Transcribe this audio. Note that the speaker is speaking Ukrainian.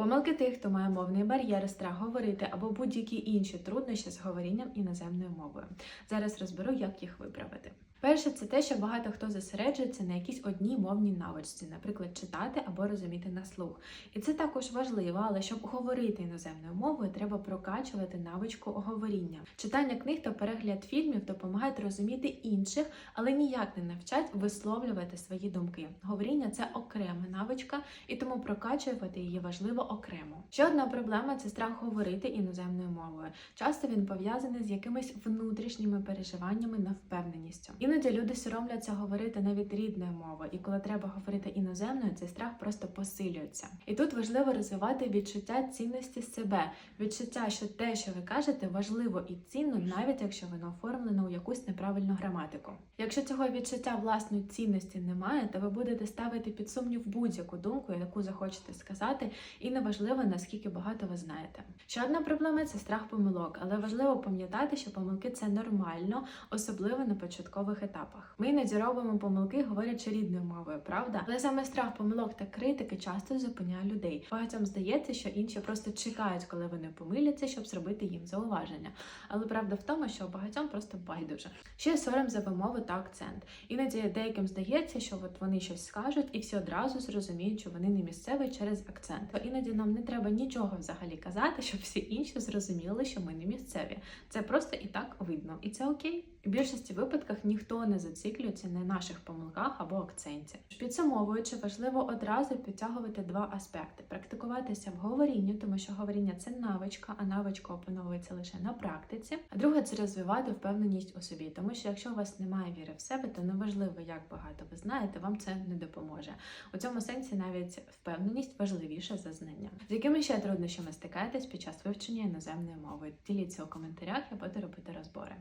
Помилки тих, хто має мовний бар'єр, страх говорити або будь-які інші труднощі з говорінням іноземною мовою. Зараз розберу, як їх виправити. Перше, це те, що багато хто зосереджується на якійсь одній мовній навичці, наприклад, читати або розуміти на слух. І це також важливо, але щоб говорити іноземною мовою, треба прокачувати навичку говоріння. Читання книг та перегляд фільмів допомагають розуміти інших, але ніяк не навчать висловлювати свої думки. Говоріння це окрема навичка, і тому прокачувати її важливо окремо. Ще одна проблема це страх говорити іноземною мовою. Часто він пов'язаний з якимись внутрішніми переживаннями на впевненістю. Іноді люди соромляться говорити навіть рідною мовою, і коли треба говорити іноземною, цей страх просто посилюється. І тут важливо розвивати відчуття цінності себе, відчуття, що те, що ви кажете, важливо і цінно, навіть якщо воно оформлено у якусь неправильну граматику. Якщо цього відчуття власної цінності немає, то ви будете ставити під сумнів будь-яку думку, яку захочете сказати, і неважливо наскільки багато ви знаєте. Ще одна проблема це страх помилок, але важливо пам'ятати, що помилки це нормально, особливо на початкових етапах. Ми іноді робимо помилки, говорячи рідною мовою, правда? Але саме страх помилок та критики часто зупиняє людей. Багатьом здається, що інші просто чекають, коли вони помиляться, щоб зробити їм зауваження. Але правда в тому, що багатьом просто байдуже. Ще сором за вимову та акцент. Іноді деяким здається, що от вони щось скажуть, і всі одразу зрозуміють, що вони не місцеві через акцент. То іноді нам не треба нічого взагалі казати, щоб всі інші зрозуміли, що ми не місцеві. Це просто і так видно, і це окей. У більшості випадках ніхто не зациклюється на наших помилках або акценті. Підсумовуючи, важливо одразу підтягувати два аспекти: практикуватися в говорінні, тому що говоріння це навичка, а навичка опановується лише на практиці. А друге це розвивати впевненість у собі, тому що якщо у вас немає віри в себе, то неважливо, як багато ви знаєте, вам це не допоможе. У цьому сенсі навіть впевненість важливіша за знання. З якими ще труднощами стикаєтесь під час вивчення іноземної мови? Діліться у коментарях, я буду робити розбори.